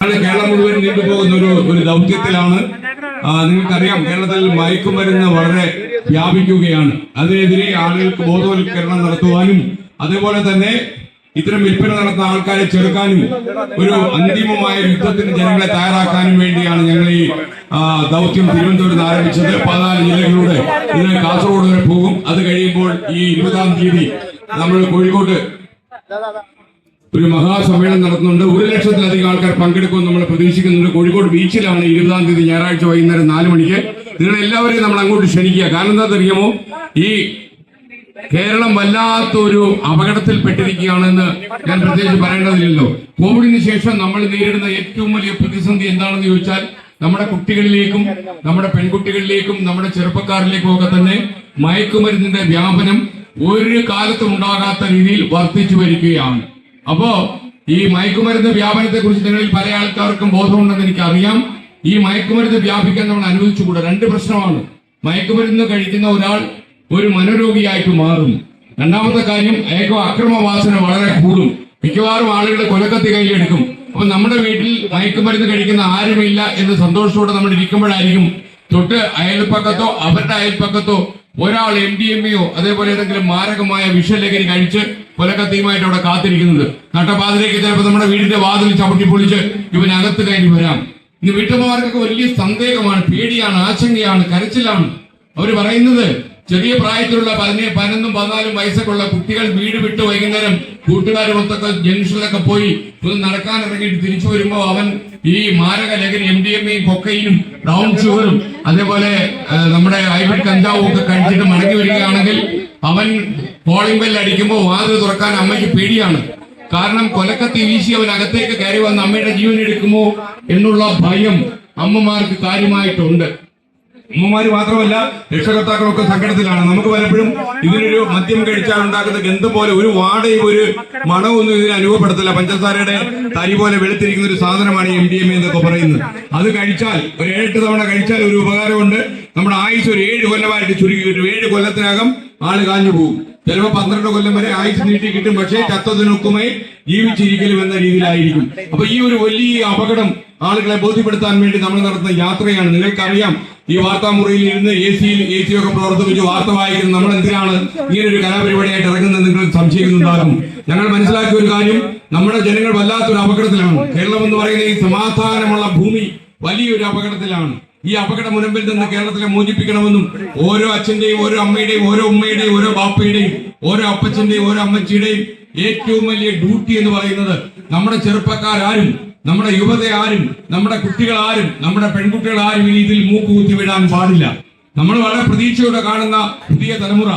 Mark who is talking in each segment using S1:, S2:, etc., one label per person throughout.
S1: കേരളം മുഴുവൻ നീണ്ടുപോകുന്ന ഒരു ഒരു ദൗത്യത്തിലാണ്. നിങ്ങൾക്കറിയാം കേരളത്തിൽ മയക്കുമരുന്ന് വളരെ വ്യാപിക്കുകയാണ്. അതിനെതിരെ ആളുകൾക്ക് ബോധവൽക്കരണം നടത്തുവാനും അതേപോലെ തന്നെ ഇത്തരം വിൽപ്പന നടത്തുന്ന ആൾക്കാരെ ചെറുക്കാനും ഒരു അന്തിമമായ യുദ്ധത്തിന് ജനങ്ങളെ തയ്യാറാക്കാനും വേണ്ടിയാണ് ഞങ്ങൾ ഈ ദൗത്യം തിരുവനന്തപുരത്ത് ആരംഭിച്ചത്. പതിനാല് ജില്ലകളിലൂടെ ഇത് കാസർഗോഡ് വരെ പോകും. അത് കഴിയുമ്പോൾ ഈ ഇരുപതാം തീയതി നമ്മൾ കോഴിക്കോട്ട് ഒരു മഹാസമ്മേളനം നടത്തുന്നുണ്ട്. ഒരു ലക്ഷത്തിലധികം ആൾക്കാർ പങ്കെടുക്കുമെന്ന് നമ്മൾ പ്രതീക്ഷിക്കുന്നുണ്ട്. കോഴിക്കോട് ബീച്ചിലാണ് ഇരുപതാം തീയതി ഞായറാഴ്ച വൈകുന്നേരം നാല് മണിക്ക്. നിങ്ങൾ എല്ലാവരെയും നമ്മൾ അങ്ങോട്ട് ക്ഷണിക്കുക. കാരണം എന്താ അറിയാമോ? ഈ കേരളം വല്ലാത്തൊരു അപകടത്തിൽപ്പെട്ടിരിക്കുകയാണെന്ന് ഞാൻ പ്രത്യേകിച്ച് പറയേണ്ടതില്ലല്ലോ. കോവിഡിന് ശേഷം നമ്മൾ നേരിടുന്ന ഏറ്റവും വലിയ പ്രതിസന്ധി എന്താണെന്ന് ചോദിച്ചാൽ നമ്മുടെ കുട്ടികളിലേക്കും നമ്മുടെ പെൺകുട്ടികളിലേക്കും നമ്മുടെ ചെറുപ്പക്കാരിലേക്കും ഒക്കെ തന്നെ മയക്കുമരുന്നിന്റെ വ്യാപനം ഒരു കാലത്തും ഉണ്ടാകാത്ത രീതിയിൽ വർദ്ധിച്ചു വരികയാണ്. അപ്പോ ഈ മയക്കുമരുന്ന് വ്യാപനത്തെ കുറിച്ച് നിങ്ങളിൽ പല ആൾക്കാർക്കും ബോധമുണ്ടെന്ന് എനിക്കറിയാം. ഈ മയക്കുമരുന്ന് വ്യാപിക്കാൻ നമ്മൾ അനുവദിച്ചുകൂടാ? രണ്ട് പ്രശ്നമാണ്. മയക്കുമരുന്ന് കഴിക്കുന്ന ഒരാൾ ഒരു മനോരോഗിയായിട്ട് മാറും. രണ്ടാമത്തെ കാര്യം അയാൾക്ക് അക്രമവാസന വളരെ കൂടും. മിക്കവാറും ആളുകളെ കൊലക്കത്തി കയ്യിലെടുക്കും. അപ്പൊ നമ്മുടെ വീട്ടിൽ മയക്കുമരുന്ന് കഴിക്കുന്ന ആരുമില്ല എന്ന് സന്തോഷത്തോടെ നമ്മൾ ഇരിക്കുമ്പോഴായിരിക്കും തൊട്ട് അയൽപ്പക്കത്തോ അവരുടെ അയൽപ്പക്കത്തോ ഒരാൾ എം ഡി എം എയോ അതേപോലെ ഏതെങ്കിലും മാരകമായ വിഷലഹരി കഴിച്ച് കൊലക്കത്തിയുമായിട്ട് അവിടെ കാത്തിരിക്കുന്നത്. നട്ടപാതിലേക്ക് ചിലപ്പോൾ നമ്മുടെ വീടിന്റെ വാതിൽ ചവിട്ടി പൊളിച്ച് ഇവനകത്ത് കയറി വരാം. ഇന്ന് വീട്ടമ്മമാർക്കൊക്കെ വലിയ സന്ദേഹമാണ് പേടിയാണ് ആശങ്കയാണ് കരച്ചിലാണ്. അവർ പറയുന്നത് ചെറിയ പ്രായത്തിലുള്ള പതിനെ പതിനൊന്നും പതിനാലും വയസ്സൊക്കെ ഉള്ള കുട്ടികൾ വീട് വിട്ട് വൈകുന്നേരം കൂട്ടുകാരുമൊത്തൊക്കെ ജംഗ്ഷനിലൊക്കെ പോയി ഒന്ന് നടക്കാൻ ഇറങ്ങിയിട്ട് തിരിച്ചു വരുമ്പോൾ അവൻ ഈ മാരക ലഹരി എം ഡി എം എയും കൊക്കയിലും ബ്രൗൺ ഷുഗറും അതേപോലെ നമ്മുടെ ഹൈബ്രിഡ് കഞ്ചാവും ഒക്കെ കഴിച്ചിട്ട് മടങ്ങി വരികയാണെങ്കിൽ അവൻ കോളിംഗ് ബെല്ല് അടിക്കുമ്പോൾ വാതിൽ തുറക്കാൻ അമ്മയ്ക്ക് പേടിയാണ്. കാരണം കൊലക്കത്തി വീശി അവൻ അകത്തേക്ക് കയറി വന്ന് അമ്മയുടെ ജീവൻ എടുക്കുമോ എന്നുള്ള ഭയം അമ്മമാർക്ക് കാര്യമായിട്ടുണ്ട്. അമ്മമാര് മാത്രമല്ല രക്ഷകർത്താക്കളൊക്കെ സങ്കടത്തിലാണ്. നമുക്ക് പലപ്പോഴും ഇതിനൊരു മദ്യം കഴിച്ചാൽ ഉണ്ടാക്കുന്ന ഗന്ധം പോലെ ഒരു വാടയും ഒരു മണമൊന്നും ഇതിനെ അനുഭവപ്പെടുത്തില്ല. പഞ്ചസാരയുടെ തരി പോലെ വെളുത്തിരിക്കുന്ന ഒരു സാധനമാണ് എം ഡി എം എന്നൊക്കെ പറയുന്നത്. അത് കഴിച്ചാൽ ഒരു ഏഴെട്ട് തവണ കഴിച്ചാൽ ഒരു ഉപകാരമുണ്ട്. നമ്മുടെ ആയുസ് ഒരു ഏഴ് കൊല്ലമായിട്ട് ചുരുക്കി. കിട്ടും ഏഴ് കൊല്ലത്തിനകം ആൾ കാഞ്ഞു പോകും. ചിലപ്പോൾ പന്ത്രണ്ട് കൊല്ലം വരെ ആയുസ് നീട്ടി കിട്ടും പക്ഷേ ചത്തതിനൊക്കുമേ ജീവിച്ചിരിക്കലും എന്ന രീതിയിലായിരിക്കും. അപ്പൊ ഈ ഒരു വലിയ അപകടം ആളുകളെ ബോധ്യപ്പെടുത്താൻ വേണ്ടി നമ്മൾ നടത്തുന്ന യാത്രയാണ്. നിങ്ങൾക്കറിയാം ഈ വാർത്താമുറിയിൽ ഇരുന്ന് എ സിയിൽ എ സി ഒക്കെ പ്രവർത്തിപ്പിച്ച് വാർത്ത വായിക്കുന്നത് നമ്മൾ എന്തിനാണ് ഇങ്ങനെ ഒരു കലാപരിപാടിയായിട്ട് ഇറങ്ങുന്നത് നിങ്ങൾ സംശയിക്കുന്നുണ്ടാകും ഞങ്ങൾ മനസ്സിലാക്കിയ ഒരു കാര്യം നമ്മുടെ ജനങ്ങൾ വല്ലാത്തൊരു അപകടത്തിലാണ്. കേരളം എന്ന് പറയുന്ന ഈ സമാധാനമുള്ള ഭൂമി വലിയൊരു അപകടത്തിലാണ്. ഈ അപകട മുനമ്പിൽ നിന്ന് കേരളത്തിലെ മോചിപ്പിക്കണമെന്നും ഓരോ അച്ഛന്റെയും ഓരോ അമ്മയുടെയും ഓരോ ഉമ്മയുടെയും ഓരോ ബാപ്പയുടെയും ഓരോ അപ്പച്ചന്റെയും ഓരോ അമ്മച്ചിയുടെയും ഏറ്റവും വലിയ ഡ്യൂട്ടി എന്ന് പറയുന്നത് നമ്മുടെ ചെറുപ്പക്കാർ ആരും നമ്മുടെ യുവത ആരും നമ്മുടെ കുട്ടികൾ ആരും നമ്മുടെ പെൺകുട്ടികൾ ആരും ഇനി ഇതിൽ മൂക്കുകുത്തി വിടാൻ പാടില്ല. നമ്മൾ വളരെ പ്രതീക്ഷയോടെ കാണുന്ന പുതിയ തലമുറ.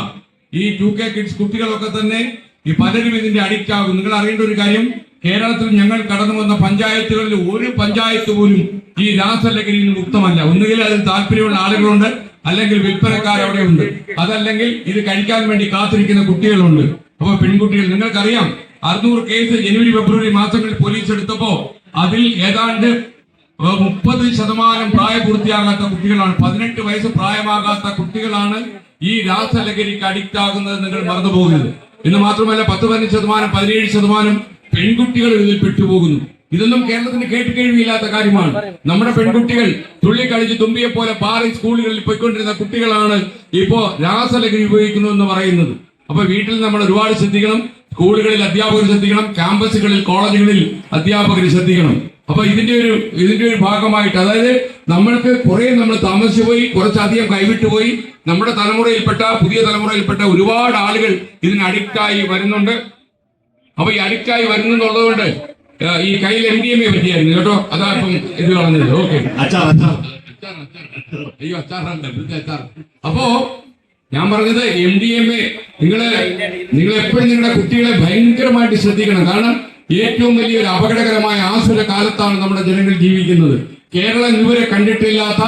S1: ഈ ടു കെ കിഡ്സ് കുട്ടികളൊക്കെ തന്നെ ഈ പലരും ഇതിന്റെ അഡിക്റ്റ് ആകും. നിങ്ങൾ അറിയേണ്ട ഒരു കാര്യം കേരളത്തിൽ ഞങ്ങൾ കടന്നു വന്ന പഞ്ചായത്തുകളിൽ ഒരു പഞ്ചായത്ത് പോലും ഈ രാസലഹരിയിൽ മുക്തമല്ല. ഒന്നുകിൽ അതിൽ താല്പര്യമുള്ള ആളുകളുണ്ട് അല്ലെങ്കിൽ വിൽപ്പനക്കാർ അവിടെയുണ്ട്. അതല്ലെങ്കിൽ ഇത് കഴിക്കാൻ വേണ്ടി കാത്തിരിക്കുന്ന കുട്ടികളുണ്ട്. അപ്പൊ പെൺകുട്ടികൾ നിങ്ങൾക്കറിയാം അറുന്നൂറ് കേസ് ജനുവരി ഫെബ്രുവരി മാസങ്ങളിൽ പോലീസ് എടുത്തപ്പോ അതിൽ ഏതാണ്ട് മുപ്പത് ശതമാനം പ്രായപൂർത്തിയാകാത്ത കുട്ടികളാണ്. പതിനെട്ട് വയസ്സ് പ്രായമാകാത്ത കുട്ടികളാണ് ഈ രാസലഹരിക്ക് അഡിക്റ്റ് ആകുന്നത് നിങ്ങൾ മറന്നു പോകുന്നത് എന്ന് മാത്രമല്ല പത്ത് പതിനഞ്ച് ശതമാനം പതിനേഴ് ശതമാനം പെൺകുട്ടികൾ ഇതിൽ പെട്ടുപോകുന്നു. ഇതൊന്നും കേരളത്തിന് കേട്ടുകേഴ്വിയില്ലാത്ത കാര്യമാണ്. നമ്മുടെ പെൺകുട്ടികൾ തുള്ളിക്കളിച്ച് തുമ്പിയെ പോലെ പാറി സ്കൂളുകളിൽ പോയിക്കൊണ്ടിരുന്ന കുട്ടികളാണ് ഇപ്പോ രാസലഹരി ഉപയോഗിക്കുന്നു എന്ന് പറയുന്നത്. അപ്പൊ വീട്ടിൽ നമ്മൾ ഒരുപാട് ശ്രദ്ധിക്കണം. സ്കൂളുകളിൽ അധ്യാപകർ ശ്രദ്ധിക്കണം. ക്യാമ്പസുകളിൽ കോളേജുകളിൽ അധ്യാപകർ ശ്രദ്ധിക്കണം. അപ്പൊ ഇതിന്റെ ഒരു ഇതിന്റെ ഒരു ഭാഗമായിട്ട് അതായത് നമ്മൾക്ക് കുറെ നമ്മൾ താമസിച്ചു പോയി കുറച്ചധികം കൈവിട്ടുപോയി നമ്മുടെ തലമുറയിൽപ്പെട്ട പുതിയ തലമുറയിൽപ്പെട്ട ഒരുപാട് ആളുകൾ ഇതിന് അഡിക്റ്റായി വരുന്നുണ്ട്. അപ്പൊ ഈ അഡിക്റ്റായി വരുന്നുള്ളതുകൊണ്ട് ഈ കയ്യിൽ എം ഡി എം എ പറ്റിയായിരുന്നു. കേട്ടോ? അതാ ഇപ്പം ഇത് പറഞ്ഞത് ഓക്കെ അയ്യോ അച്ചാറല്ല അച്ചാർ. അപ്പോ ഞാൻ പറഞ്ഞത് എം ഡി എം എ നിങ്ങൾ നിങ്ങൾ എപ്പോഴും നിങ്ങളുടെ കുട്ടികളെ ഭയങ്കരമായിട്ട് ശ്രദ്ധിക്കണം. കാരണം ഏറ്റവും വലിയൊരു അപകടകരമായ ആസുര കാലത്താണ് നമ്മുടെ ജനങ്ങൾ ജീവിക്കുന്നത്. കേരളം ഇതുവരെ കണ്ടിട്ടില്ലാത്ത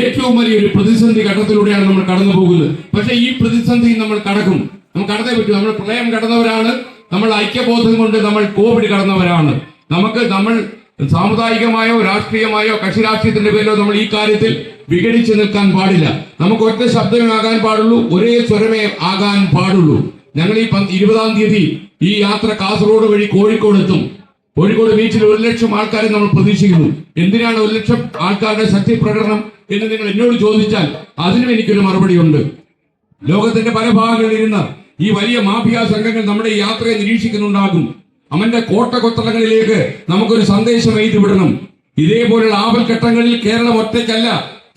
S1: ഏറ്റവും വലിയൊരു പ്രതിസന്ധി ഘട്ടത്തിലൂടെയാണ് നമ്മൾ കടന്നു പോകുന്നത് പക്ഷെ ഈ പ്രതിസന്ധി നമ്മൾ കടക്കും. നമുക്ക് കടന്നേ പറ്റും. നമ്മൾ പ്രളയം കടന്നവരാണ്. നമ്മൾ ഐക്യബോധം കൊണ്ട് നമ്മൾ കോവിഡ് കടന്നവരാണ്. നമുക്ക് നമ്മൾ സാമുദായികമായോ രാഷ്ട്രീയമായോ കക്ഷി രാഷ്ട്രീയത്തിന്റെ പേരിലോ നമ്മൾ ഈ കാര്യത്തിൽ വിഘടിച്ചു നിൽക്കാൻ പാടില്ല. നമുക്ക് ഒറ്റ ശബ്ദമേ ആകാൻ പാടുള്ളൂ ഒരേ സ്വരമേ ആകാൻ പാടുള്ളൂ. ഞങ്ങൾ ഈ ഇരുപതാം തീയതി ഈ യാത്ര കാസർഗോഡ് വഴി കോഴിക്കോട് എത്തും. കോഴിക്കോട് ബീച്ചിൽ ഒരു ലക്ഷം ആൾക്കാരെ നമ്മൾ പ്രതീക്ഷിക്കുന്നു. എന്തിനാണ് ഒരു ലക്ഷം ആൾക്കാരുടെ ശക്തി പ്രകടനം എന്ന് നിങ്ങൾ എന്നോട് ചോദിച്ചാൽ അതിനും എനിക്കൊരു മറുപടിയുണ്ട്. ലോകത്തിന്റെ പല ഭാഗങ്ങളിൽ ഇരുന്ന് ഈ വലിയ മാഫിയ സംഘങ്ങൾ നമ്മുടെ യാത്രയെ നിരീക്ഷിക്കുന്നുണ്ടാകും. അവന്റെ കോട്ട കൊത്തളങ്ങളിലേക്ക് നമുക്കൊരു സന്ദേശം എഴുതി വിടണം. ഇതേപോലുള്ള ആപൽഘട്ടങ്ങളിൽ കേരളം ഒറ്റയ്ക്കല്ല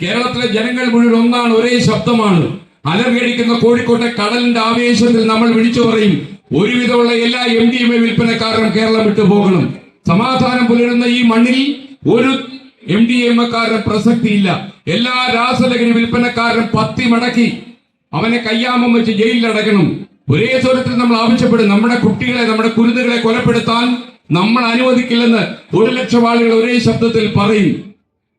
S1: കേരളത്തിലെ ജനങ്ങൾ മുഴുവൻ ഒന്നാണ് ഒരേ ശബ്ദമാണ്. അലറിയടിക്കുന്ന കോഴിക്കോട്ടെ കടലിന്റെ ആവേശത്തിൽ നമ്മൾ വിളിച്ചു പറയും ഒരുവിധമുള്ള എല്ലാ എം ഡി എം എ വിൽപ്പനക്കാരും കേരളം വിട്ടു പോകണം. സമാധാനം പുലരുന്ന ഈ മണ്ണിൽ ഒരു എം ഡി എം എക്കാരൻ പ്രസക്തിയില്ല. എല്ലാ രാസലഹരി വിൽപ്പനക്കാരും പത്തി മടക്കി അവനെ കയ്യാമം വെച്ച് ജയിലിൽ അടയ്ക്കണം ഒരേ സ്വരത്തിൽ നമ്മൾ ആവശ്യപ്പെടും നമ്മുടെ കുട്ടികളെ നമ്മുടെ കുരുന്നുകളെ കൊലപ്പെടുത്താൻ നമ്മൾ അനുവദിക്കില്ലെന്ന് ഒരു ലക്ഷം ആളുകൾ ഒരേ ശബ്ദത്തിൽ പറയും.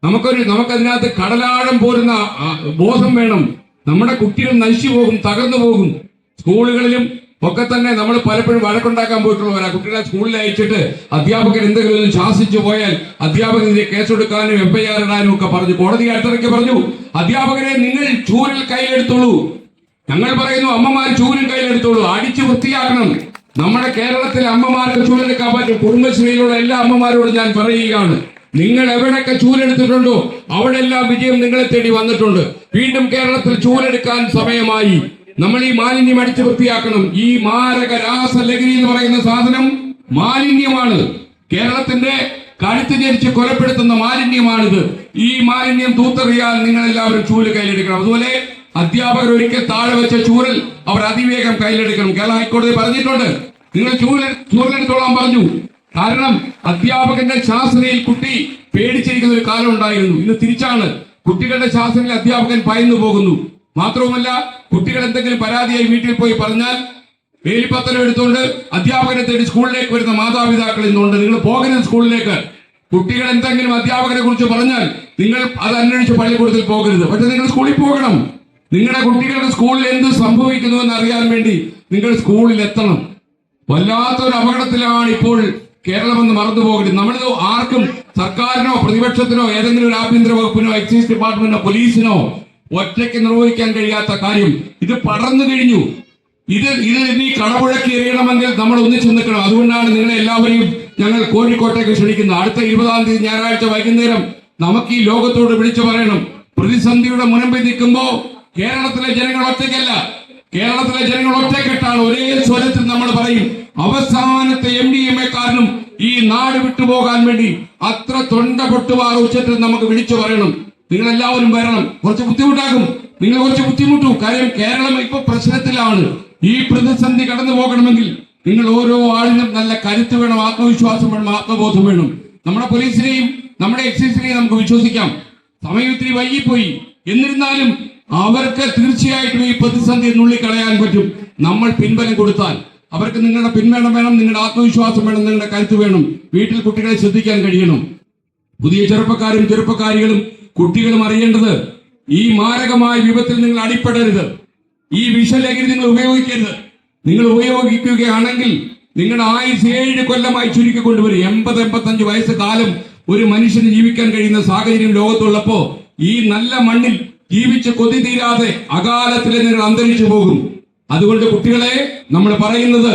S1: നമുക്കൊരു നമുക്കതിനകത്ത് കടലാഴം പോരുന്ന ബോധം വേണം. നമ്മുടെ കുട്ടികൾ നശിച്ചു പോകും തകർന്നു പോകും. സ്കൂളുകളിലും ഒക്കെ തന്നെ നമ്മൾ പലപ്പോഴും വഴക്കുണ്ടാക്കാൻ പോയിട്ടുള്ളവരാ. കുട്ടികളെ സ്കൂളിൽ അയച്ചിട്ട് അധ്യാപകർ എന്തെങ്കിലും ശാസിച്ചു പോയാൽ അധ്യാപകനെതിരെ കേസെടുക്കാനും എഫ്ഐആർ ഇടാനും ഒക്കെ പറഞ്ഞു. കോടതി അടുത്തിടയ്ക്ക് പറഞ്ഞു അധ്യാപകരെ നിങ്ങൾ ചൂരൽ കയ്യിലെടുത്തോളൂ. ഞങ്ങൾ പറയുന്നു അമ്മമാർ ചൂലും കയ്യിലെടുത്തോളൂ അടിച്ച് വൃത്തിയാക്കണം. നമ്മുടെ കേരളത്തിലെ അമ്മമാർക്ക് ചൂരെടുക്കാൻ പറ്റും കുടുംബശ്രീയിലുള്ള എല്ലാ അമ്മമാരോടും ഞാൻ പറയുകയാണ്. നിങ്ങൾ എവിടെയൊക്കെ ചൂലെടുത്തിട്ടുണ്ടോ അവിടെല്ലാം വിജയം നിങ്ങളെ തേടി വന്നിട്ടുണ്ട്. വീണ്ടും കേരളത്തിൽ ചൂലെടുക്കാൻ സമയമായി. നമ്മൾ ഈ മാലിന്യം അടിച്ചു വൃത്തിയാക്കണം. ഈ മാരക രാസലഹരി എന്ന് പറയുന്ന സാധനം മാലിന്യമാണ്. കേരളത്തിന്റെ കഴുത്ത് ജനിച്ച് കൊലപ്പെടുത്തുന്ന മാലിന്യമാണിത്. ഈ മാലിന്യം തൂത്തെറിയാൻ നിങ്ങൾ എല്ലാവരും ചൂൽ കയ്യിലെടുക്കണം. അതുപോലെ അധ്യാപകർ ഒരിക്കൽ താഴെ വെച്ച ചൂരൽ അവർ അതിവേഗം കയ്യിലെടുക്കണം. കേരള ഹൈക്കോടതി പറഞ്ഞിട്ടുണ്ട്. നിങ്ങൾ ചൂരൽ ചൂരലെടുത്തോളാൻ പറഞ്ഞു. കാരണം അധ്യാപകന്റെ ശാസനയിൽ കുട്ടി പേടിച്ചിരിക്കുന്ന ഒരു കാലം ഉണ്ടായിരുന്നു. ഇന്ന് തിരിച്ചാണ്. കുട്ടികളുടെ ശാസനയിൽ അധ്യാപകൻ ഭയന്നു പോകുന്നു. മാത്രവുമല്ല കുട്ടികൾ എന്തെങ്കിലും പരാതിയായി വീട്ടിൽ പോയി പറഞ്ഞാൽ വേലിപ്പത്തനം എടുത്തുകൊണ്ട് അധ്യാപകനെ തേടി സ്കൂളിലേക്ക് വരുന്ന മാതാപിതാക്കൾ ഇന്നുണ്ട്. നിങ്ങൾ പോകരുത് സ്കൂളിലേക്ക്. കുട്ടികൾ എന്തെങ്കിലും അധ്യാപകനെ കുറിച്ച് പറഞ്ഞാൽ നിങ്ങൾ അത് അന്വേഷിച്ച് പള്ളിക്കൂടത്തിൽ പോകരുത്. പക്ഷെ നിങ്ങൾ സ്കൂളിൽ പോകണം. നിങ്ങളുടെ കുട്ടികളുടെ സ്കൂളിൽ എന്ത് സംഭവിക്കുന്നു എന്ന് അറിയാൻ വേണ്ടി നിങ്ങൾ സ്കൂളിൽ എത്തണം. വല്ലാത്തൊരു അപകടത്തിലാണ് ഇപ്പോൾ കേരളം എന്ന് മറന്നു പോകരുത് നമ്മളിത് ആർക്കും സർക്കാരിനോ പ്രതിപക്ഷത്തിനോ ഏതെങ്കിലും ഒരു ആഭ്യന്തര വകുപ്പിനോ എക്സൈസ് ഡിപ്പാർട്ട്മെന്റിനോ പോലീസിനോ ഒറ്റയ്ക്ക് നിർവഹിക്കാൻ കഴിയാത്ത കാര്യം. ഇത് പടർന്നു കഴിഞ്ഞു. ഇത് ഇത് ഇനി കടപുഴക്കി എറിയണമെങ്കിൽ നമ്മൾ ഒന്നിച്ചു നിൽക്കണം. അതുകൊണ്ടാണ് നിങ്ങളെ എല്ലാവരെയും ഞങ്ങൾ കോഴിക്കോട്ടേക്ക് ക്ഷണിക്കുന്നത്. അടുത്ത ഇരുപതാം തീയതി ഞായറാഴ്ച വൈകുന്നേരം നമുക്ക് ഈ ലോകത്തോട് വിളിച്ചു പറയണം. പ്രതിസന്ധിയുടെ മുനമ്പിൽ നിൽക്കുമ്പോ കേരളത്തിലെ ജനങ്ങൾ ഒറ്റയ്ക്കല്ല. കേരളത്തിലെ ജനങ്ങൾ ഒറ്റക്കെട്ടാണ്. ഒരേ സ്വരത്തിൽ നമ്മൾ പറയും. അവസാനത്തെ എം ഡി എം എക്കാരനും ഈ നാട് വിട്ടുപോകാൻ വേണ്ടി അത്ര തൊണ്ട പൊട്ടുപാറ ഉച്ചത്തിൽ നമുക്ക് വിളിച്ചു പറയണം. നിങ്ങൾ എല്ലാവരും വരണം. കുറച്ച് ബുദ്ധിമുട്ടാകും. നിങ്ങൾ കുറച്ച് ബുദ്ധിമുട്ടു. കാര്യം കേരളം ഇപ്പൊ പ്രശ്നത്തിലാണ്. ഈ പ്രതിസന്ധി കടന്നു പോകണമെങ്കിൽ നിങ്ങൾ ഓരോ ആളിനും നല്ല കരുത്ത് വേണം ആത്മവിശ്വാസം വേണം ആത്മബോധം വേണം. നമ്മുടെ പോലീസിനെയും നമ്മുടെ എക്സൈസിനെയും നമുക്ക് വിശ്വസിക്കാം. സമയം ഇത്തിരി വൈകിപ്പോയി. എന്നിരുന്നാലും അവർക്ക് തീർച്ചയായിട്ടും ഈ പ്രതിസന്ധി നുള്ളിക്കളയാൻ പറ്റും. നമ്മൾ പിൻബലം കൊടുത്താൽ അവർക്ക് നിങ്ങളുടെ പിൻബലം വേണം നിങ്ങളുടെ ആത്മവിശ്വാസം വേണം നിങ്ങളുടെ കരുത്ത് വേണം. വീട്ടിൽ കുട്ടികളെ ശ്രദ്ധിക്കാൻ കഴിയണം. പുതിയ ചെറുപ്പക്കാരും ചെറുപ്പക്കാരികളും കുട്ടികളും അറിയേണ്ടത് ഈ മാരകമായ വിപത്തിൽ നിങ്ങൾ അടിപ്പെടരുത് ഈ വിഷലഹരി നിങ്ങൾ ഉപയോഗിക്കരുത്. നിങ്ങൾ ഉപയോഗിക്കുകയാണെങ്കിൽ നിങ്ങളുടെ ആയുസ് ഏഴ് കൊല്ലമായി ചുരുക്കി കൊണ്ടുവരും. എൺപത് എൺപത്തഞ്ച് വയസ്സ് കാലം ഒരു മനുഷ്യന് ജീവിക്കാൻ കഴിയുന്ന സാഹചര്യം ലോകത്തുള്ളപ്പോ ഈ നല്ല മണ്ണിൽ ജീവിച്ച് കൊതി തീരാതെ അകാലത്തിൽ നിങ്ങൾ അന്തരിച്ചു പോകും. അതുകൊണ്ട് കുട്ടികളെ നമ്മൾ പറയുന്നത്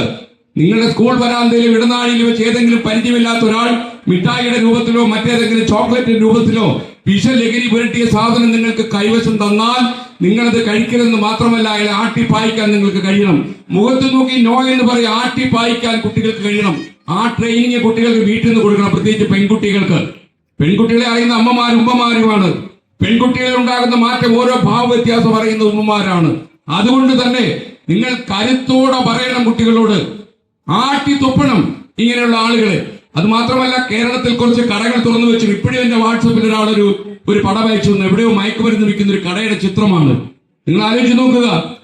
S1: നിങ്ങളുടെ സ്കൂൾ വരാന്തയിലും ഇടനാഴിയിൽ വെച്ച് ഏതെങ്കിലും പരിചയമില്ലാത്ത ഒരാൾ മിഠായിയുടെ രൂപത്തിലോ മറ്റേതെങ്കിലും ചോക്ലേറ്റിന്റെ രൂപത്തിലോ വിഷലഹരി പുരട്ടിയ സാധനം നിങ്ങൾക്ക് കൈവശം തന്നാൽ നിങ്ങളത് കഴിക്കരുതെന്ന് മാത്രമല്ല അയാളെ ആട്ടിപ്പായിക്കാൻ നിങ്ങൾക്ക് കഴിയണം. മുഖത്ത് നോക്കി നോ എന്ന് പറയും ആട്ടിപ്പായിക്കാൻ കുട്ടികൾക്ക് കഴിയണം. ആ ട്രെയിനിങ് കുട്ടികൾക്ക് വീട്ടിൽ നിന്ന് കൊടുക്കണം പ്രത്യേകിച്ച് പെൺകുട്ടികൾക്ക്. പെൺകുട്ടികളെ അറിയുന്ന അമ്മമാരും ഉമ്മമാരുമാണ്. പെൺകുട്ടികളിൽ ഉണ്ടാകുന്ന മാറ്റം ഓരോ ഭാവ വ്യത്യാസം അറിയുന്ന ഉമ്മമാരാണ്. അതുകൊണ്ട് തന്നെ നിങ്ങൾ കരുത്തോടെ പറയണം കുട്ടികളോട്. ആട്ടി തുപ്പണം ഇങ്ങനെയുള്ള ആളുകളെ. അത് മാത്രമല്ല കേരളത്തിൽ കുറച്ച് കടകൾ തുറന്നു വെച്ചു. ഇപ്പോഴും എന്റെ വാട്സപ്പിൽ ഒരാളൊരു ഒരു പടം അയച്ചു തന്നു. എവിടെയോ മയക്കുമരുന്ന് വിൽക്കുന്ന ഒരു കടയുടെ ചിത്രമാണ്. നിങ്ങൾ ആലോചിച്ച് നോക്കുക.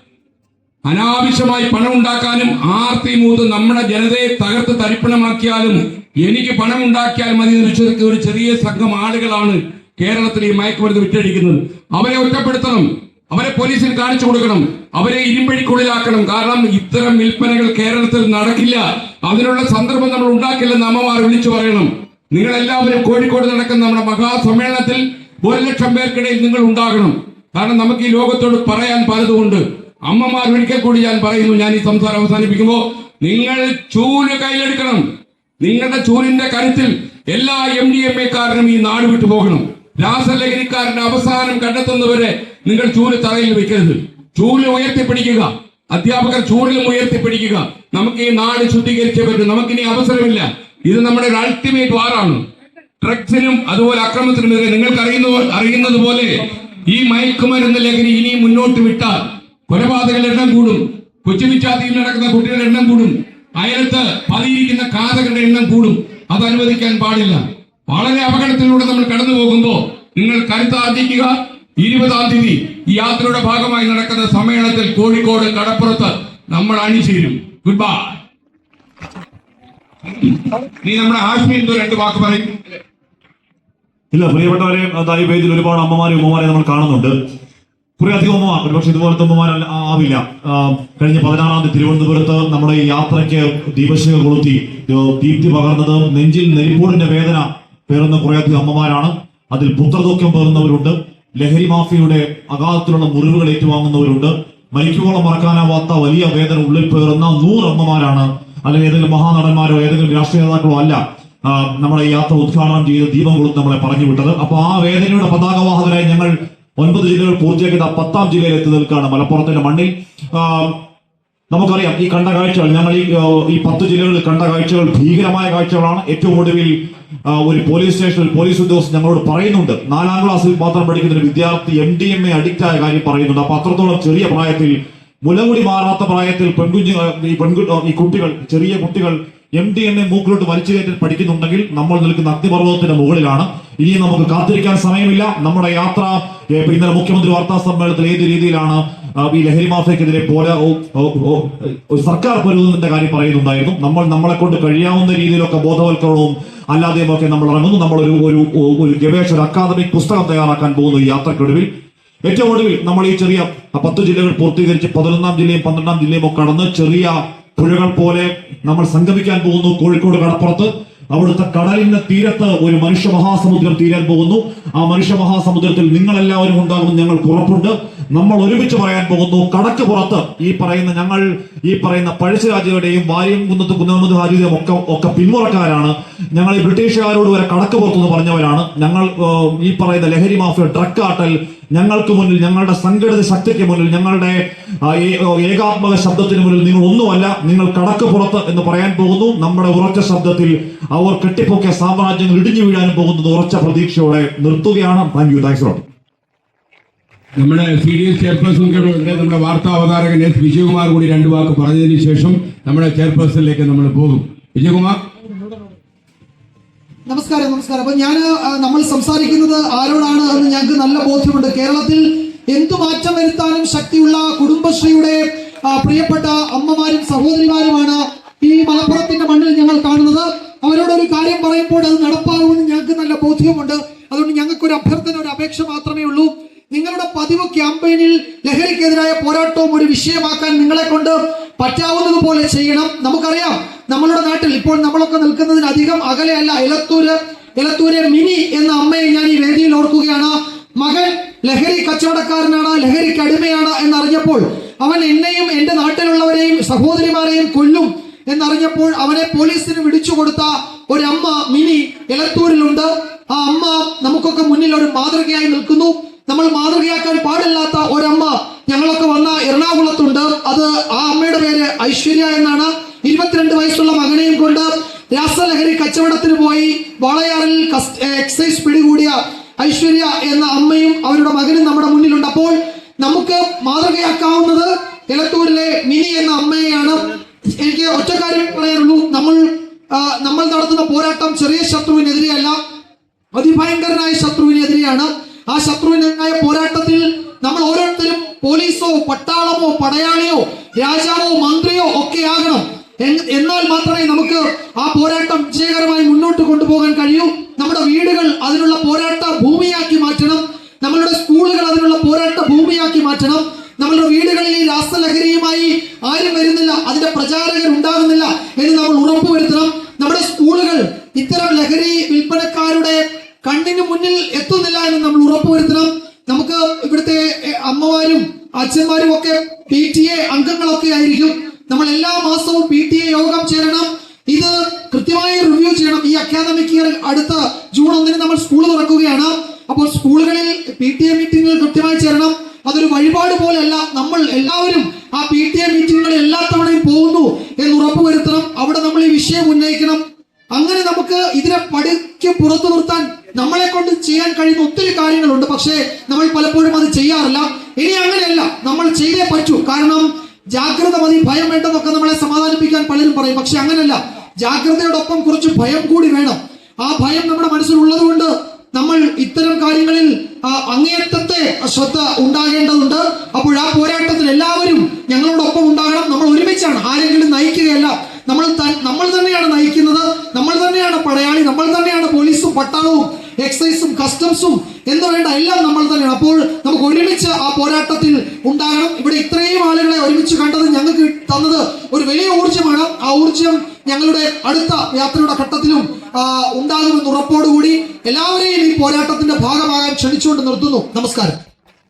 S1: അനാവശ്യമായി പണം ഉണ്ടാക്കാനും ആർത്തി മൂത്ത് നമ്മുടെ ജനതയെ തകർത്ത് തരിപ്പണമാക്കിയാലും എനിക്ക് പണം ഉണ്ടാക്കിയാൽ മതി എന്ന് ഒരു ചെറിയ സംഘം ആളുകളാണ് കേരളത്തിൽ ഈ മയക്കുമരുന്ന് വിറ്റഴിക്കുന്നത്. അവരെ ഒറ്റപ്പെടുത്തണം. അവരെ പോലീസിൽ കാണിച്ചു കൊടുക്കണം. അവരെ ഇരുമ്പഴിക്കുള്ളിലാക്കണം. കാരണം ഇത്തരം വിൽപ്പനകൾ കേരളത്തിൽ നടക്കില്ല. അതിനുള്ള സന്ദർഭം നമ്മൾ ഉണ്ടാക്കില്ലെന്ന് അമ്മമാർ വിളിച്ചു പറയണം. നിങ്ങൾ എല്ലാവരും കോഴിക്കോട് നടക്കുന്ന നമ്മുടെ മഹാസമ്മേളനത്തിൽ ഒരു ലക്ഷം പേർക്കിടയിൽ നിങ്ങൾ ഉണ്ടാകണം. കാരണം നമുക്ക് ഈ ലോകത്തോട് പറയാൻ പലതുമുണ്ട്. അമ്മമാർ ഒരിക്കൽ കൂടി ഞാൻ പറയുന്നു ഞാൻ ഈ സംസാരം അവസാനിപ്പിക്കുമ്പോൾ നിങ്ങൾ ചൂൽ കയ്യിലെടുക്കണം. നിങ്ങളുടെ ചൂലിന്റെ കരുത്തിൽ എല്ലാ എം ഡി എം എക്കാരനും ഈ നാട് വിട്ടു പോകണം. രാസലഹരിക്കാരന്റെ അവസാനം കണ്ടെത്തുന്നവരെ നിങ്ങൾ ചൂൽ തറയിൽ വെക്കരുത്. ചൂൽ ഉയർത്തിപ്പിടിക്കുക. അധ്യാപകർ ചൂടിലും ഉയർത്തിപ്പിടിക്കുക. നമുക്ക് ഈ നാട് ശുദ്ധീകരിച്ചേ പറ്റും നമുക്കിനി അവസരമില്ല. ഇത് നമ്മുടെ ഒരു അൾട്ടിമേറ്റ് വാറാണ് ഡ്രഗ്സിനും അതുപോലെ അക്രമത്തിനുമെതിരെ നിങ്ങൾക്ക് അറിയുന്ന അറിയുന്നത് പോലെ ഈ മയക്കുമരുന്ന് ലഹരി ഇനിയും മുന്നോട്ട് വിട്ടാൽ കൊലപാതകളുടെ എണ്ണം കൂടും. കൊച്ചുമിച്ചാത്തിയിൽ നടക്കുന്ന കുട്ടികളുടെ എണ്ണം കൂടും. അയലത്ത് പതിയിരിക്കുന്ന കാതകളുടെ എണ്ണം കൂടും. അത് അനുവദിക്കാൻ പാടില്ല. വളരെ അപകടത്തിലൂടെ നമ്മൾ കടന്നു പോകുമ്പോൾ നിങ്ങൾ കരുത്താർജിക്കുക. ഇരുപതാം തീയതി ഈ യാത്രയുടെ ഭാഗമായി നടക്കുന്ന സമ്മേളനത്തിൽ കോഴിക്കോട് കടപ്പുറത്ത് നമ്മൾ അണിചേരും. ഗുഡ് ബൈ നീ നമ്മുടെ ആശ്മി എന്തോ രണ്ട് വാക്ക് പറയും.
S2: ഇല്ല പ്രിയപ്പെട്ടവരെ ഈ പേജിൽ ഒരുപാട് അമ്മമാരും ഉമ്മമാരെ നമ്മൾ കാണുന്നുണ്ട്. കുറെ അധികം ഉമ്മമാർ ഒരുപക്ഷെ ഇതുപോലത്തെ ഉമ്മമാർ ആവില്ല. കഴിഞ്ഞ പതിനാറാം തീയതി തിരുവനന്തപുരത്ത് നമ്മുടെ ഈ യാത്രയ്ക്ക് ദീപശിഖ കൊളുത്തി. ദീപ്തി പകർന്നത് നെഞ്ചിൽ നെരിപ്പോടിന്റെ വേദന പേറുന്ന കുറേയധികം അമ്മമാരാണ്. അതിൽ പുത്രദുഃഖം പേറുന്നവരുണ്ട്. ലഹരി മാഫിയുടെ അഗാധത്തിലുള്ള മുറിവുകൾ ഏറ്റുവാങ്ങുന്നവരുണ്ട്. മരിക്കുവോളം മറക്കാനാവാത്ത വലിയ വേദന ഉള്ളിൽ പേറുന്ന നൂറ് അമ്മമാരാണ്. അല്ലെങ്കിൽ ഏതെങ്കിലും മഹാനടന്മാരോ ഏതെങ്കിലും രാഷ്ട്രീയ നേതാക്കളോ അല്ല നമ്മുടെ യാത്ര ഉദ്ഘാടനം ചെയ്ത് ദീപം കൊടുത്ത് നമ്മളെ പറഞ്ഞു വിട്ടത് അപ്പൊ ആ വേദനയുടെ പതാകവാഹകരായി ഞങ്ങൾ ഒൻപത് ജില്ലകൾ പൂർത്തിയാക്കിയത് പത്താം ജില്ലയിൽ എത്തി നിൽക്കുകയാണ് മലപ്പുറത്തിന്റെ മണ്ണിൽ. നമുക്കറിയാം ഈ കണ്ട കാഴ്ചകൾ ഞങ്ങൾ ഈ ഈ പത്ത് ജില്ലകളിൽ കണ്ട കാഴ്ചകൾ ഭീകരമായ കാഴ്ചകളാണ്. ഏറ്റവും ഒടുവിൽ ഒരു പോലീസ് സ്റ്റേഷനിൽ പോലീസ് ഉദ്യോഗസ്ഥൻ ഞങ്ങളോട് പറയുന്നുണ്ട്. നാലാം ക്ലാസ്സിൽ മാത്രം പഠിക്കുന്ന ഒരു വിദ്യാർത്ഥി M D M A addict ആയ കാര്യം പറയുന്നുണ്ട്. അപ്പൊ അത്രത്തോളം ചെറിയ പ്രായത്തിൽ മുലകുടി മാറാത്ത പ്രായത്തിൽ പെൺകുഞ്ഞു ഈ പെൺകു ഈ കുട്ടികൾ ചെറിയ കുട്ടികൾ എം ഡി എം എ മൂക്കിലോട്ട് വലിച്ചു കയറ്റി പഠിക്കുന്നുണ്ടെങ്കിൽ നമ്മൾ നിൽക്കുന്ന അഗ്നിപർവതത്തിന്റെ മുകളിലാണ്. ഇനി നമുക്ക് കാത്തിരിക്കാൻ സമയമില്ല. നമ്മുടെ യാത്ര ഇന്നലെ മുഖ്യമന്ത്രി വാർത്താ സമ്മേളനത്തിൽ ഏത് രീതിയിലാണ് ഈ ലഹരി മാഫിയക്കെതിരെ പോലെ ഒരു സർക്കാർ പൊരുതുന്നതിന്റെ കാര്യം പറയുന്നുണ്ടായിരുന്നു. നമ്മൾ നമ്മളെ കൊണ്ട് കഴിയാവുന്ന രീതിയിലൊക്കെ ബോധവൽക്കരണവും അല്ലാതെയും ഒക്കെ നമ്മൾ ഇറങ്ങുന്നു. നമ്മൾ ഒരു ഒരു ഗവേഷണ അക്കാദമിക് പുസ്തകം തയ്യാറാക്കാൻ പോകുന്നു ഈ യാത്രക്കൊടുവിൽ ഏറ്റവും ഒടുവിൽ നമ്മൾ ഈ ചെറിയ പത്ത് ജില്ലകൾ പൂർത്തീകരിച്ച് പതിനൊന്നാം ജില്ലയും പന്ത്രണ്ടാം ജില്ലയും ഒക്കെ കടന്ന് ചെറിയ പുഴകൾ പോലെ നമ്മൾ സംഗമിക്കാൻ പോകുന്നു. കോഴിക്കോട് കടപ്പുറത്ത്. അവിടുത്തെ കടലിന്റെ തീരത്ത് ഒരു മനുഷ്യ മഹാസമുദ്രം തീരാൻ പോകുന്നു. ആ മനുഷ്യ മഹാസമുദ്രത്തിൽ നിങ്ങൾ എല്ലാവരും ഉണ്ടാകുമെന്ന് ഞങ്ങൾ ഉറപ്പുണ്ട്. നമ്മൾ ഒരുമിച്ച് പറയാൻ പോകുന്നു. കടക്ക് പുറത്ത്. ഈ പറയുന്ന ഞങ്ങൾ ഈ പറയുന്ന പഴശ്ശിരാജയുടെയും വാര്യം കുന്നത്ത് കുന്നമുദ് ഹാജിയുടെയും ഒക്കെ ഒക്കെ പിന്മുറക്കാരാണ്. ഞങ്ങൾ ഈ ബ്രിട്ടീഷുകാരോട് വരെ കടക്ക് പുറത്തുനിന്ന് പറഞ്ഞവരാണ്. ഞങ്ങൾ ഈ പറയുന്ന ലഹരി മാഫിയ ഡ്രഗ് കാട്ടൽ ഞങ്ങൾക്ക് മുന്നിൽ ഞങ്ങളുടെ സംഘടിത ശക്തിക്ക് മുന്നിൽ ഞങ്ങളുടെ ഏകാത്മക ശബ്ദത്തിന് മുന്നിൽ നിങ്ങൾ ഒന്നുമല്ല നിങ്ങൾ കടക്ക് പുറത്ത് എന്ന് പറയാൻ പോകുന്നു. നമ്മുടെ ഉറച്ച ശബ്ദത്തിൽ അവർ കെട്ടിപ്പൊക്കിയ സാമ്രാജ്യങ്ങൾ ഇടിഞ്ഞു വീഴാനും പോകുന്നത് ഉറച്ച പ്രതീക്ഷയോടെ നിർത്തുകയാണ്. താങ്ക് യു താങ്ക്സ് ലോട്ട്
S1: നമ്മുടെ സി ഡി എസ് ചെയർപേഴ്സൺ നമ്മുടെ വാർത്താ അവതാരകൻ എസ്. വിജയകുമാർ കൂടി രണ്ട് വാക്ക് പറഞ്ഞതിന് ശേഷം നമ്മുടെ ചെയർപേഴ്സണിലേക്ക് നമ്മൾ പോകും. വിജയകുമാർ?
S3: നമസ്കാരം നമസ്കാരം. അപ്പൊ ഞാൻ നമ്മൾ സംസാരിക്കുന്നത് ആരോടാണ് എന്ന് ഞങ്ങൾക്ക് നല്ല ബോധ്യമുണ്ട്. കേരളത്തിൽ എന്തു മാറ്റം വരുത്താനും ശക്തിയുള്ള കുടുംബശ്രീയുടെ പ്രിയപ്പെട്ട അമ്മമാരും സഹോദരിമാരുമാണ് ഈ മലപ്പുറത്തിന്റെ മണ്ണിൽ ഞങ്ങൾ കാണുന്നത്. അവരോട് ഒരു കാര്യം പറയുമ്പോൾ അത് നടപ്പാകുമെന്ന് ഞങ്ങൾക്ക് നല്ല ബോധ്യമുണ്ട്. അതുകൊണ്ട് ഞങ്ങൾക്ക് ഒരു അഭ്യർത്ഥന ഒരു അപേക്ഷ മാത്രമേ ഉള്ളൂ. നിങ്ങളുടെ പതിവ് ക്യാമ്പയിനിൽ ലഹരിക്കെതിരായ പോരാട്ടവും ഒരു വിഷയമാക്കാൻ നിങ്ങളെ കൊണ്ട് പറ്റാവുന്നതുപോലെ ചെയ്യണം. നമുക്കറിയാം നമ്മളുടെ നാട്ടിൽ ഇപ്പോൾ നമ്മളൊക്കെ നിൽക്കുന്നതിന് അധികം അകലെയല്ല ഇലത്തൂർ ഇലത്തൂരെ മിനി എന്ന അമ്മയെ ഞാൻ ഈ വേദിയിൽ ഓർക്കുകയാണ്. മകൻ ലഹരി കച്ചവടക്കാരനാണ് ലഹരിക്ക് അടിമയാണ് എന്നറിഞ്ഞപ്പോൾ അവൻ എന്നെയും എന്റെ നാട്ടിലുള്ളവരെയും സഹോദരിമാരെയും കൊല്ലും എന്നറിഞ്ഞപ്പോൾ അവനെ പോലീസിന് വിളിച്ചു കൊടുത്ത അമ്മ മിനി ഇലത്തൂരിലുണ്ട് ആ അമ്മ നമുക്കൊക്കെ മുന്നിൽ ഒരു മാതൃകയായി നിൽക്കുന്നു. നമ്മൾ മാതൃകയാക്കാൻ പാടില്ലാത്ത ഒരമ്മ ഞങ്ങളൊക്കെ വന്ന എറണാകുളത്തുണ്ട്. അത് ആ അമ്മയുടെ പേര് ഐശ്വര്യ എന്നാണ്. ഇരുപത്തിരണ്ട് വയസ്സുള്ള മകനെയും കൊണ്ട് രാസലഹരി കച്ചവടത്തിന് പോയി വളയാറിൽ എക്സൈസ് പിടികൂടിയ ഐശ്വര്യ എന്ന അമ്മയും അവരുടെ മകനും നമ്മുടെ മുന്നിലുണ്ട്. അപ്പോൾ നമുക്ക് മാതൃകയാക്കാവുന്നത് എലത്തൂരിലെ മിനി എന്ന അമ്മയെയാണ്. എനിക്ക് ഒറ്റ കാര്യം പറയാനുള്ളൂ. നമ്മൾ നമ്മൾ നടത്തുന്ന പോരാട്ടം ചെറിയ ശത്രുവിനെതിരെയല്ല അതിഭയങ്കരനായ ശത്രുവിനെതിരെയാണ്. ആ ശത്രുവിനെതിരായ പോരാട്ടത്തിൽ നമ്മൾ ഓരോരുത്തരും പോലീസോ പട്ടാളമോ പടയാളിയോ രാജാവോ മന്ത്രിയോ ഒക്കെ ആകണം. എന്നാൽ മാത്രമേ നമുക്ക് ആ പോരാട്ടം വിജയകരമായി മുന്നോട്ട് കൊണ്ടുപോകാൻ കഴിയൂ. നമ്മുടെ വീടുകൾ അതിനുള്ള പോരാട്ട ഭൂമിയാക്കി മാറ്റണം. നമ്മളുടെ സ്കൂളുകൾ അതിനുള്ള പോരാട്ട ഭൂമിയാക്കി മാറ്റണം. നമ്മളുടെ വീടുകളിൽ ഈ രാസലഹരിയുമായി ആരും വരുന്നില്ല. അതിന്റെ പ്രചാരകർ ഉണ്ടാകുന്നില്ല എന്ന് നമ്മൾ ഉറപ്പുവരുത്തണം നമ്മുടെ സ്കൂളുകൾ ഇത്തരം ലഹരി വിൽപ്പനക്കാരുടെ കണ്ണിന് മുന്നിൽ എത്തുന്നില്ല എന്ന് നമ്മൾ ഉറപ്പുവരുത്തണം നമുക്ക് ഇവിടുത്തെ എ, അമ്മമാരും അച്ഛന്മാരും ഒക്കെ പി ടി എ അംഗങ്ങളൊക്കെ ആയിരിക്കും നമ്മൾ എല്ലാ മാസവും പി ടി എ യോഗം ചേരണം ഇത് കൃത്യമായി റിവ്യൂ ചെയ്യണം ഈ അക്കാദമിക് ഇയർ അടുത്ത ജൂൺ ഒന്നിന് നമ്മൾ സ്കൂൾ തുറക്കുകയാണ് അപ്പോൾ സ്കൂളുകളിൽ പി ടി എ മീറ്റിംഗുകൾ കൃത്യമായി ചേരണം അതൊരു വഴിപാട് പോലെയല്ല നമ്മൾ എല്ലാവരും ആ പി ടി എ മീറ്റിങ്ങുകളിൽ എല്ലാ തവണയും പോകുന്നു എന്ന് ഉറപ്പുവരുത്തണം അവിടെ നമ്മൾ ഈ വിഷയം ഉന്നയിക്കണം. അങ്ങനെ നമുക്ക് ഇതിനെ പടിക്ക് പുറത്തു നിർത്താൻ നമ്മളെ കൊണ്ട് ചെയ്യാൻ കഴിയുന്ന ഒത്തിരി കാര്യങ്ങളുണ്ട്. പക്ഷേ നമ്മൾ പലപ്പോഴും അത് ചെയ്യാറില്ല. ഇനി അങ്ങനെയല്ല. നമ്മൾ ചെയ്തേ പറ്റൂ. കാരണം ജാഗ്രത മതി ഭയം വേണ്ടെന്നൊക്കെ നമ്മളെ സമാധാനിപ്പിക്കാൻ പലരും പറയും. പക്ഷെ അങ്ങനെയല്ല. ജാഗ്രതയോടൊപ്പം കുറച്ച് ഭയം കൂടി വേണം. ആ ഭയം നമ്മുടെ മനസ്സിലുള്ളത് കൊണ്ട് നമ്മൾ ഇത്തരം കാര്യങ്ങളിൽ അങ്ങേയറ്റത്തെ ശ്രദ്ധ ഉണ്ടാകേണ്ടതുണ്ട്. അപ്പോൾ ആ പോരാട്ടത്തിൽ എല്ലാവരും ഞങ്ങളോടൊപ്പം ഉണ്ടാകണം. നമ്മൾ ഒരുമിച്ചാണ്. ആരെങ്കിലും നയിക്കുകയല്ല. നമ്മൾ നമ്മൾ തന്നെയാണ് നയിക്കുന്നത്. നമ്മൾ തന്നെയാണ് പടയാളി. നമ്മൾ തന്നെയാണ് പോലീസും പട്ടാളവും. എക്സൈസും കസ്റ്റംസും എന്ന് വേണ്ട എല്ലാം നമ്മൾ തന്നെയാണ്. അപ്പോൾ നമുക്ക് ഒരുമിച്ച് ആ പോരാട്ടത്തിൽ ഉണ്ടാകണം. ഇവിടെ ഇത്രയും ആളുകളെ ഒരുമിച്ച് കണ്ടത് ഞങ്ങൾക്ക് തന്നത് ഒരു വലിയ ഊർജമാണ്. ആ ഊർജം ഞങ്ങളുടെ അടുത്ത യാത്രയുടെ ഘട്ടത്തിലും ഉണ്ടാകുമെന്ന് ഉറപ്പോടുകൂടി എല്ലാവരെയും ഈ പോരാട്ടത്തിന്റെ ഭാഗമാകാൻ ക്ഷണിച്ചുകൊണ്ട് നിർത്തുന്നു. നമസ്കാരം.